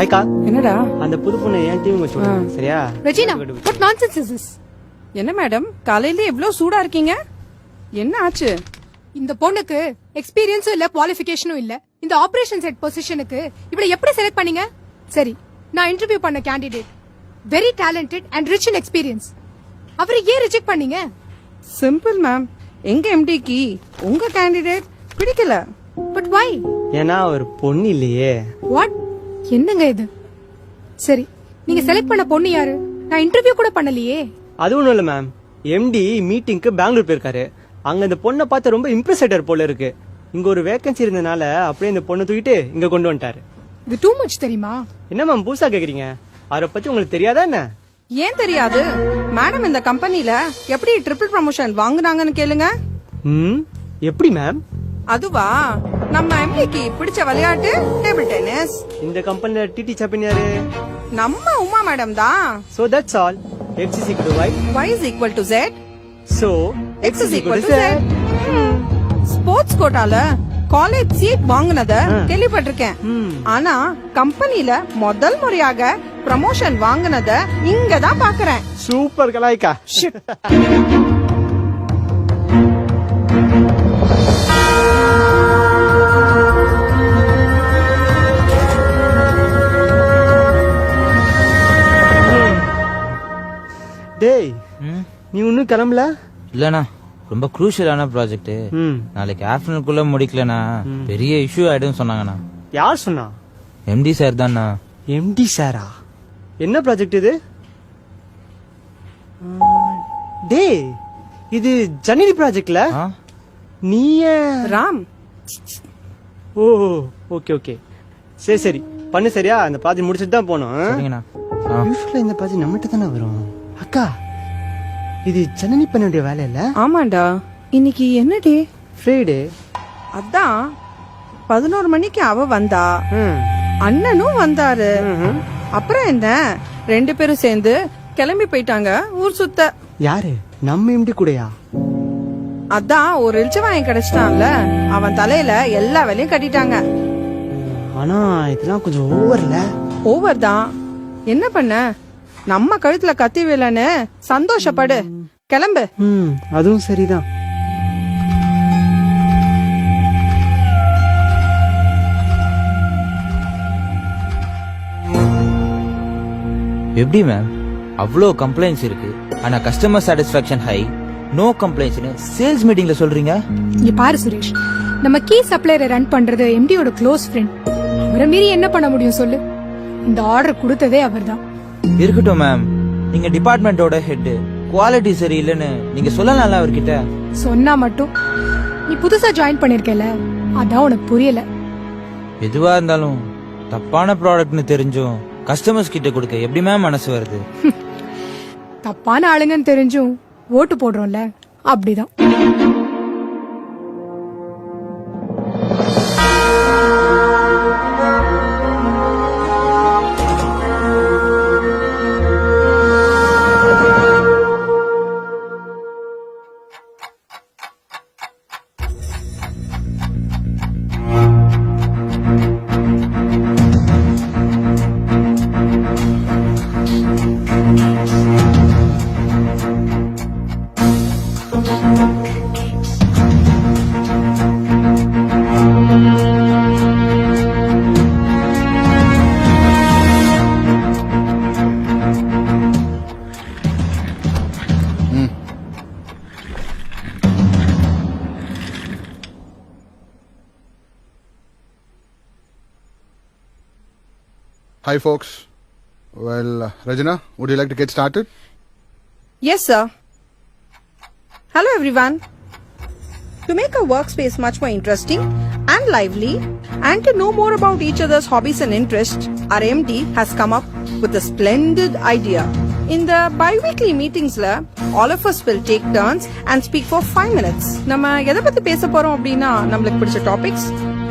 ஹைக்கா என்னடா? அந்த புது பொண்ணு என் டீம் வச்சு விடுங்க, சரியா? Regina what nonsense is this என்ன மேடம் காலையில இவ்ளோ சூடா இருக்கீங்க? என்ன ஆச்சு? இந்த பொண்ணுக்கு எக்ஸ்பீரியன்ஸும் இல்ல குவாலிஃபிகேஷனும் இல்ல. இந்த ஆபரேஷன் செட் பொசிஷனுக்கு இவளை எப்படி செலக்ட் பண்ணீங்க? சரி நான் இன்டர்வியூ பண்ண candidate very talented and rich in experience அவரை ஏன் ரிஜெக்ட் பண்ணீங்க? சிம்பிள் மேம் எங்க எம்டிக்கு உங்க கேண்டிடேட் பிடிக்கல. பட் வை ஏன்னா ஒரு பொண்ணு இல்லையே. வாட் என்னங்க இது? சரி நீங்க செலக்ட் பண்ண பொண்ணு யாரு? நான் இன்டர்வியூ கூட பண்ணலையே. அது ஒண்ணும் இல்ல மேம் எம்டி மீட்டிங்க்கு பெங்களூர் போயிருக்காரு. அங்க இந்த பொண்ணை பார்த்து ரொம்ப இம்ப்ரெஸ் ஆயிட்டார் போல இருக்கு. இங்க ஒரு வேகன்சி இருந்தனால அப்படியே இந்த பொண்ணை தூக்கிட்டு இங்க கொண்டு வந்துட்டாரு. இது டூ மச் தெரியுமா? என்ன மேம் புதுசா கேக்குறீங்க? அவரை பத்தி உங்களுக்கு தெரியாதா என்ன? ஏன் தெரியாது? மேடம் இந்த கம்பெனில எப்படி ட்ரிபிள் ப்ரமோஷன் வாங்குனாங்கன்னு கேளுங்க. ம் எப்படி மேம் அதுவா நம்ம எம்டிக்கு பிடிச்ச விளையாட்டு டேபிள் டென்னிஸ். இந்த கம்பெனில டிடி சாப்பின் யாரு? நம்ம உமா மேடம் தான் so that's all X is equal Y y. Is equal to z. So x is equal to z. Sports கோட்டால college seat வாங்குனத கேள்விப்பட்டிருக்கேன். ஆனா கம்பெனில முதல் முறையாக ப்ரமோஷன் வாங்குனத இங்க தான் பாக்குறேன். சூப்பர் கலாய்க்கா. டேய் நீ இன்னும் கிளம்பல? இல்லண்ணா ரொம்ப குரூஷியலான ப்ராஜெக்ட் ம். நாளைக்கு ஆஃப்டர்நூனுக்குள்ள முடிக்கலனா பெரிய இஷ்யூ ஆயிடும் சொன்னாங்கண்ணா. யார் சொன்னா? எம்டி சார் தான்ண்ணா எம்டி சாரா என்ன ப்ராஜெக்ட் இது? டேய் இது ஜனனி ப்ராஜெக்ட்ல? நீ ராம். ஓ ஓகே ஓகே. சரி சரி. பண்ணு சரியா? அந்த ப்ராஜெக்ட் முடிச்சுட்டு தான் போனோம் இந்த ப்ராஜெக்ட் நம்மகிட்ட தானே வரும். அக்கா இது ஜனனி பண்ண வேண்டிய வேலை இல்ல ஆமாண்டா. இன்னைக்கு என்ன டே ஃப்ரைடே. அதான் பதினோரு மணிக்கு அவ வந்தா. அண்ணனும் வந்தாரு. அப்புறம் என்ன? ரெண்டு பேரும் சேர்ந்து கிளம்பி போயிட்டாங்க ஊர் சுத்த. யாரு? நம்ம எம்டி கூடயா? அதான் ஒரு இழிச்சவாயன் கிடைச்சிட்டான்ல. அவன் தலையில எல்லா வேலையும் கட்டிட்டாங்க. ஆனா இதெல்லாம் கொஞ்சம் ஓவர்ல ஓவர் தான். என்ன பண்ண? நம்ம கழுத்துல கத்தி வேலைன்னு சந்தோஷப்படு. கிளம்பு. ம் அதுவும் சரிதான். எப்படி மேம் அவ்வளோ கம்ப்ளைண்ட்ஸ் இருக்கு. ஆனா கஸ்டமர் சாட்டிஸ்பாக்சன் ஹை நோ கம்ப்ளைண்ட்ஸ்னு சேல்ஸ் மீட்டிங்ல சொல்றீங்க? இங்க பாரு சுரேஷ். நம்ம கீ சப்ளையரை ரன் பண்றது எம்டியோட க்ளோஸ் ஃப்ரெண்ட் அவரை மீறி என்ன பண்ண முடியும் சொல்லு? இந்த ஆர்டர் கொடுத்ததே அவர்தான். இருக்கட்டும் மேம் நீங்க டிபார்ட்மெண்டோட ஹெட் குவாலிட்டி சரியில்லைன்னு நீங்க சொல்லலாம்ல அவர்கிட்ட? சொன்னா மட்டும். நீ புதுசா ஜாயின் பண்ணிருக்கல அதான் உனக்கு புரியல. எதுவா இருந்தாலும் தப்பான ப்ராடக்ட்னு தெரிஞ்சும் கஸ்டமர்ஸ் கிட்ட கொடுக்க எப்படி மேம் மனசு வருது? தப்பான ஆளுங்கன்னு தெரிஞ்சும் ஓட்டு போடுறோம்ல அப்படிதான். Hi, folks. Well, uh, Rajana, would you like to get started? Yes, sir. Hello, everyone. To make our workspace much more interesting and lively, and to know more about each other's hobbies and interests, our MD has come up with a splendid idea. In the bi-weekly meetingsல all of us will take turns and speak for five minutes. நம்ம எதை பத்தி பேச போறோம் அப்படின்னா நம்மளுக்கு பிடிச்ச topics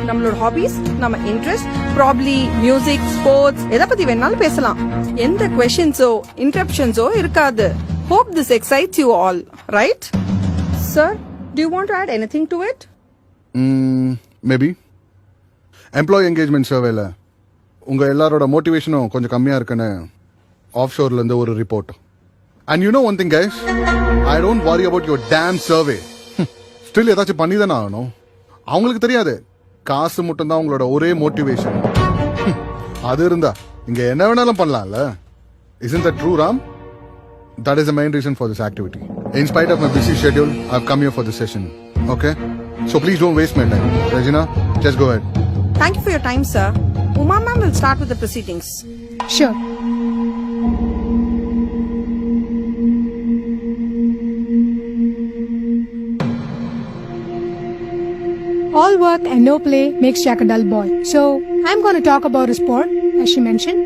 நம்மளோட ஹாபிஸ் நம்ம இன்ட்ரெஸ்ட் ப்ராப்ளி மியூசிக் ஸ்போர்ட்ஸ் எதை பத்தி வேணாலும் பேசலாம். எந்த கொஸ்டின்ஸோ இன்டரப்ஷன்ஸோ இருக்காது. Hope this excites you all right sir do you want to add to to maybe Mm, engagement Employee engagement உங்க எல்லாரோட மோட்டிவேஷனும் கொஞ்சம் கம்மியா இருக்குன்னு ஆஃப் ஷோர்ல இருந்து ஒரு report and you know one thing guys I don't worry about your damn survey still ஏதாச்சும் பண்ணி தானே ஆகணும். அவங்களுக்கு தெரியாது. காசு மட்டும் தான் உங்களோட ஒரே மோட்டிவேஷன் அது இருந்தா இங்க என்ன வேணாலும் பண்ணலாம்ல that true ram that is the main reason for this activity in spite of my busy schedule i've come here for this session okay so please don't waste my time regina just go ahead Thank you for your time, sir. Uma ma'am will start with the proceedings. Sure All work and no play makes Jack a dull boy. So, I'm going to talk about his sport, as she mentioned.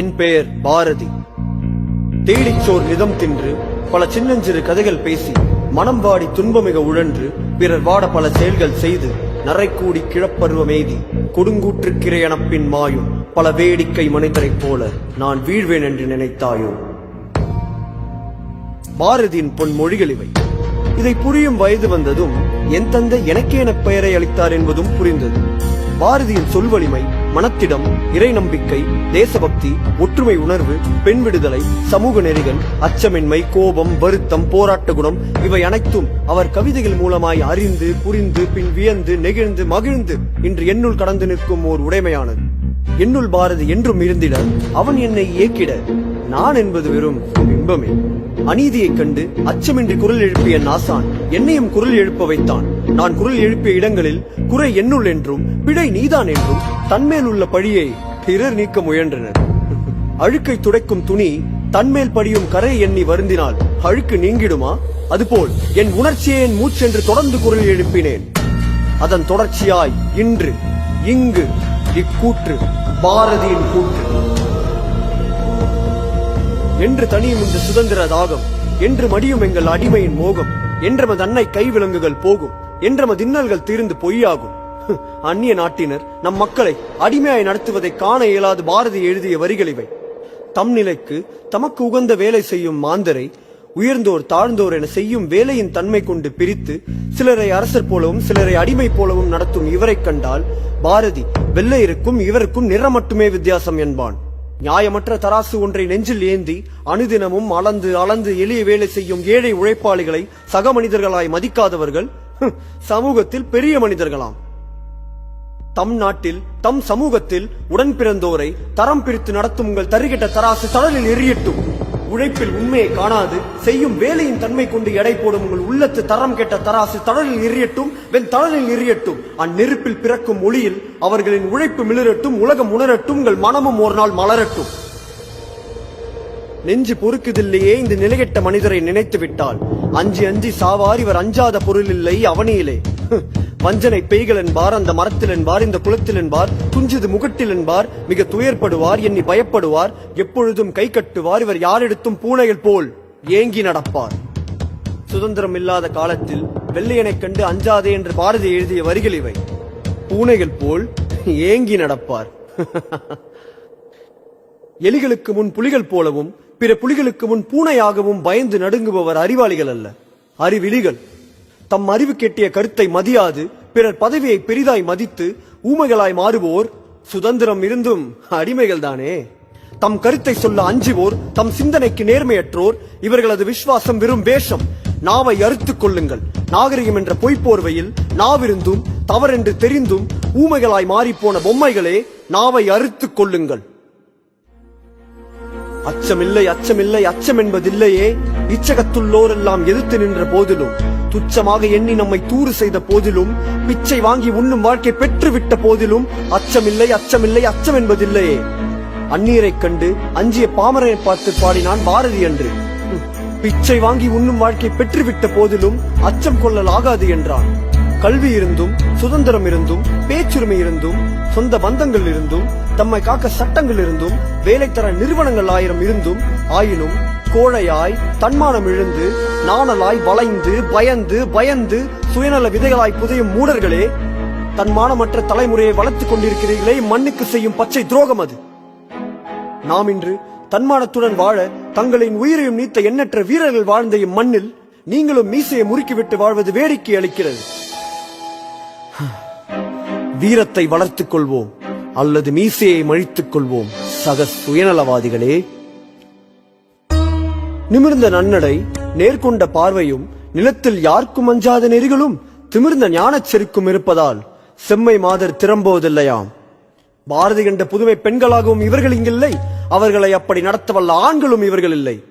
என் பெயர் பாரதி தேடிச்சோர் நிதம் தின்று பல சின்னஞ்சிறு கதைகள் பேசி மனம் வாடி துன்பமிக உழன்று பிறர் வாட பல செயல்கள் செய்து நரைக்கூடி கிழப்பருவமேதி கொடுங்கூற்றுக்கிரையனப்பின் மாயும் பல வேடிக்கை மனிதரைப் போல நான் வீழ்வேன் என்று நினைத்தாயோ? பாரதியின் பொன்மொழிகள் இவை. இதை புரியும் வயது வந்ததும் என் தந்தை எனக்கே எனப் பெயரை அளித்தார் என்பதும் புரிந்தது. பாரதியின் சொல்வலிமை மனத்திடம் இறை நம்பிக்கை தேசபக்தி ஒற்றுமை உணர்வு பெண் விடுதலை சமூக நெறிகள் அச்சமின்மை கோபம் வருத்தம் போராட்ட குணம் இவை அனைத்தும் அவர் கவிதைகள் மூலமாய் அறிந்து புரிந்து பின் வியந்து நெகிழ்ந்து மகிழ்ந்து இன்று என்னுள் கடந்து நிற்கும் ஓர் உடைமையானது. என்னுள் பாரதி என்றும் இருந்திட அவன் என்னை இயக்கிட நான் என்பது வெறும் பிம்பமே அநீதியைக் கண்டு அச்சமின்றி குரல் எழுப்பிய நாசான் என்னையும் குரல் எழுப்ப வைத்தான். நான் குரல் எழுப்பிய இடங்களில் குறை என்னுள் என்றும் பிழை நீதான் என்றும் தன்மேல் உள்ள பழியை பிறர் நீக்க முயன்றனர். அழுக்கை துடைக்கும் துணி தன்மேல் படியும் கரை எண்ணி வருந்தினால் அழுக்கு நீங்கிடுமா? அதுபோல் என் உணர்ச்சியை என் மூச்சென்று தொடர்ந்து குரல் எழுப்பினேன். அதன் தொடர்ச்சியாய் இன்று இங்கு இக்கூற்று பாரதியின் கூற்று. என்று தனியும் இந்த சுதந்திர தாகம் என்று மடியும் எங்கள் அடிமையின் மோகம். என்றமது அன்னை கைவிலங்குகள் போகும். என்றமது இன்னல்கள் தீர்ந்து பொய்யாகும். அந்நிய நாட்டினர் நம் மக்களை அடிமையாய் நடத்துவதை காண இயலாது பாரதி எழுதிய வரிகள் இவை. தம் நிலைக்கு தமக்கு உகந்த வேலை செய்யும் மாந்தரை உயர்ந்தோர் தாழ்ந்தோர் என செய்யும் வேலையின் தன்மை கொண்டு பிரித்து சிலரை அரசர் போலவும் சிலரை அடிமை போலவும் நடத்தும் இவரைக் கண்டால் பாரதி வெள்ளையருக்கும் இவருக்கும் நிறம் மட்டுமே வித்தியாசம் என்பான். நியாயமற்ற தராசு ஒன்றை நெஞ்சில் ஏந்தி அனுதினமும் அளந்து அளந்து எளிய வேலை செய்யும் ஏழை உழைப்பாளிகளை சக மனிதர்களாய் மதிக்காதவர்கள் சமூகத்தில் பெரிய மனிதர்களாம். தம் நாட்டில் தம் சமூகத்தில் உடன் பிறந்தோரை தரம் பிரித்து நடத்தும் உங்கள் தருகிட்ட தராசு தடலில் எரியட்டும். உழைப்பில் உண்மையை காணாது செய்யும் வேலையின் தன்மை கொண்டு எடை போடும் உங்கள் உள்ளத்து தரம் கெட்ட தராசு தடலில் எரியட்டும் வெண் தடலில் எரியட்டும். அந்நெருப்பில் பிறக்கும் ஒளியில் அவர்களின் உழைப்பு மிளிரட்டும் உலகம் உணரட்டும் உங்கள் மனமும் ஒரு நாள் மலரட்டும். நெஞ்சு பொறுக்குதில்லையே இந்த நிலைகெட்ட மனிதரை நினைத்து விட்டால். அஞ்சி அஞ்சி சாவார் இவர் அஞ்சாத பொருள் இல்லை அவனியிலே வஞ்சனை பெய்கள் என்பார் அந்த மரத்தில் என்பார் இந்த குளத்தில் என்பார் துஞ்சது முகட்டில் என்பார் மிக துயர்படுவார் எண்ணி பயப்படுவார் எப்பொழுதும் கை கட்டுவார் இவர் யாரெடுத்தும் பூனைகள் போல் ஏங்கி நடப்பார். சுதந்திரம் இல்லாத காலத்தில் வெள்ளையனைக் கண்டு அஞ்சாதே என்று பாரதி எழுதிய வரிகள் இவை. பூனைகள் போல் ஏங்கி நடப்பார். எலிகளுக்கு முன் புலிகள் போலவும் பிற புலிகளுக்கு முன் பூனையாகவும் பயந்து நடுங்குபவர் அறிவாளிகள் அல்ல. அறிவிலிகள். தம் அறிவு கெட்டிய கருத்தை மதியாது பிறர் பதவியை பெரிதாய் மதித்து ஊமைகளாய் மாறுவோர் சுதந்திரம் இருந்தும் அடிமைகள் தானே. தம் கருத்தை சொல்ல அஞ்சுவோர் தம் சிந்தனைக்கு நேர்மையற்றோர் இவர்களது விசுவாசம் வெறும் வேஷம். நாவை அறுத்துக் கொள்ளுங்கள். நாகரிகம் என்ற பொய்ப்போர்வையில் நாவிருந்தும் தவறென்று தெரிந்தும் ஊமைகளாய் மாறிப்போன பொம்மைகளே நாவை அறுத்துக் கொள்ளுங்கள். அச்சமில்லை அச்சமில்லை அச்சம் என்பதில்லையே இச்சகத்துள்ளோரெல்லாம் எதிர்த்து நின்ற போதிலும் துச்சமாக எண்ணி நம்மை தூறு செய்த போதிலும் பிச்சை வாங்கி உண்ணும் வாழ்க்கை பெற்றுவிட்ட போதிலும் அச்சமில்லை அச்சமில்லை அச்சம் என்பதில்லையே அந்நீரை கண்டு அஞ்சிய பாமரனை பார்த்து பாடினான் பாரதி என்று பிச்சை வாங்கி உண்ணும் வாழ்க்கை பெற்றுவிட்ட போதிலும் அச்சம் கொள்ளல் ஆகாது என்றான். கல்வி இருந்தும் சுதந்திரம் இருந்தும் பேச்சுரிமை இருந்தும் சொந்த பந்தங்கள் இருந்தும் தம்மை காக்க சட்டங்கள் இருந்தும் வேலை தர நிறுவனங்கள் ஆயிரம் இருந்தும் ஆயினும் கோழையாய் தன்மானம் இழந்து நாணலாய் வளைந்து பயந்து பயந்து சுயநல விதைகளாய் புதையும் மூடர்களே தன்மானமற்ற தலைமுறையை வளர்த்துக் கொண்டிருக்கிறீர்களே மண்ணுக்கு செய்யும் பச்சை துரோகம் அது. நாம் இன்று தன்மானத்துடன் வாழ தங்களின் உயிரையும் நீத்த எண்ணற்ற வீரர்கள் வாழ்ந்த இம்மண்ணில் நீங்களும் மீசையை முறுக்கிவிட்டு வாழ்வது வேடிக்கை அளிக்கிறது. வீரத்தை வளர்த்துக் கொள்வோம் அல்லது மீசையை மழித்துக் கொள்வோம். சக சுயநலவாதிகளே. நிமிர்ந்த நன்னடை நேர்கொண்ட பார்வையும் நிலத்தில் யாருக்கும் அஞ்சாத நெறிகளும் திமிர்ந்த ஞானச் செருக்கும் இருப்பதால் செம்மை மாதர் திறம்போவதில்லையாம் பாரதி கண்ட புதுமை பெண்களாகவும் இவர்கள் இங்கில்லை. அவர்களை அப்படி நடத்த வல்ல ஆண்களும் இவர்கள் இல்லை.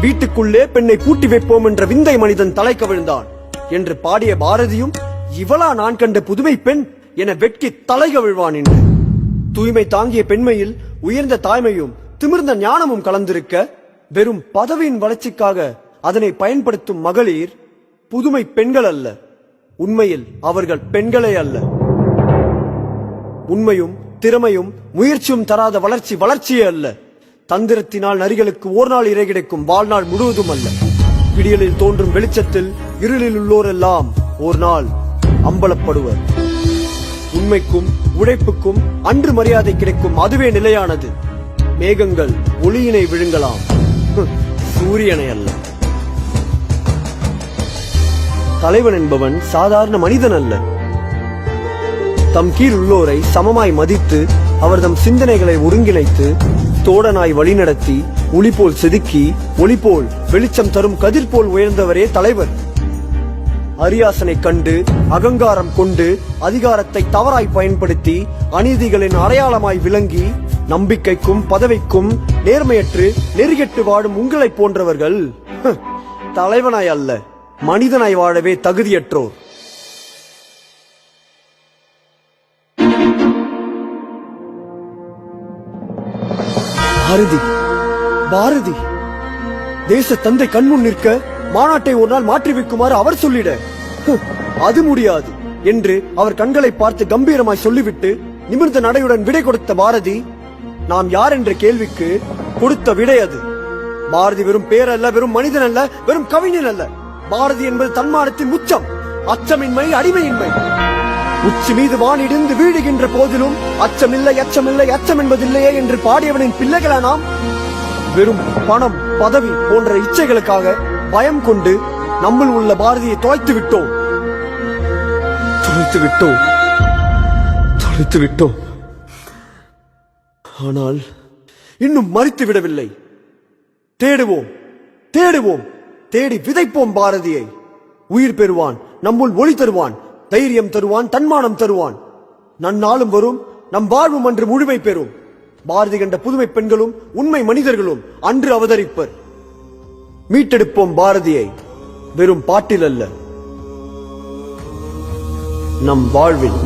வீட்டுக்குள்ளே பெண்ணை பூட்டி வைப்போம் என்ற விந்தை மனிதன் தலை கவிழ்ந்தான் என்று பாடிய பாரதியும் இவளா நான் கண்ட புதுமை பெண் என வெட்கி தலைகவிழ்வான் என்று. தூய்மை தாங்கிய பெண்மையில் உயர்ந்த தாய்மையும் திமிர்ந்த ஞானமும் கலந்திருக்க வெறும் பதவியின் வளர்ச்சிக்காக அதனை பயன்படுத்தும் மகளிர் புதுமை பெண்கள் அல்ல. உண்மையில் அவர்கள் பெண்களே அல்ல. உண்மையும் திறமையும் முயற்சியும் தராத வளர்ச்சி வளர்ச்சியே அல்ல. தந்திரத்தினால் நரிகளுக்கு ஓர் நாள் இறை கிடைக்கும் வாழ்நாள் முழுவதும் அல்ல. விடியலில் தோன்றும் வெளிச்சத்தில் இருளில் உள்ளோரெல்லாம் ஒரு நாள் அம்பலப்படுவர். உண்மைக்கும் உழைப்புக்கும் அன்று மரியாதை கிடைக்கும் அதுவே நிலையானது. மேகங்கள் ஒளியினை விழுங்கலாம். சூரியனை அல்ல. தலைவன் என்பவன் சாதாரண மனிதன் அல்ல. தம் கீழ் உள்ளோரை சமமாய் மதித்து அவர்தம் சிந்தனைகளை ஒருங்கிணைத்து தோடனாய் வழிநடத்தி ஒளி போல் செதுக்கி ஒளி போல் வெளிச்சம் தரும் கதிர் போல் உயர்ந்தவரே தலைவர். அரியாசனை கண்டு அகங்காரம் கொண்டு அதிகாரத்தை தவறாய் பயன்படுத்தி அநீதிகளின் அடையாளமாய் விளங்கி நம்பிக்கைக்கும் பதவிக்கும் நேர்மையற்று நெறிகெட்டு வாழும் உங்களைப் போன்றவர்கள் தலைவனாய் அல்ல மனிதனாய் வாழவே தகுதியற்றோர். பாரதி பாரதி தேச தந்தை கண்முன் நிற்க மாநாட்டை ஒரு நாள் மாற்றி வைக்குமாறு அவர் சொல்லிட. அது முடியாது என்று அவர் கண்களை பார்த்து கம்பீரமாய் சொல்லிவிட்டு நிமிர்ந்த நடையுடன் விடை கொடுத்த பாரதி நாம் யார் என்ற கேள்விக்கு கொடுத்த விடை அது. பாரதி வெறும் பேர் அல்ல வெறும் மனிதன் அல்ல வெறும் கவிஞன் அல்ல. பாரதி என்பது தன்மானத்தின் உச்சம் அச்சமின்மை அடிமையின்மை. உச்சி மீது வானிடிந்து வீழுகின்ற போதிலும் அச்சமில்லை அச்சமில்லை அச்சம் என்பதில்லையே என்று பாடியவனின் பிள்ளைகளா நாம் வெறும் பணம் பதவி போன்ற இச்சைகளுக்காக பயம் கொண்டு நம்மில் உள்ள பாரதியை தொலைத்து விட்டோம். தொலைத்து விட்டோம். தொலைத்து விட்டோம். ஆனால் இன்னும் மறித்து விடவில்லை. தேடுவோம். தேடுவோம். தேடி விதைப்போம் பாரதியை. உயிர் பெறுவான். நம்முள் ஒளி தருவான். தைரியம் தருவான். தன்மானம் தருவான். நன்னாளும் வரும். நம் வாழ்வும் அன்று முழுமை பெறும். பாரதி கண்ட புதுமை பெண்களும் உண்மை மனிதர்களும் அன்று அவதரிப்பர். மீட்டெடுப்போம் பாரதியை. வெறும் பாட்டில் அல்ல நம் வாழ்வில்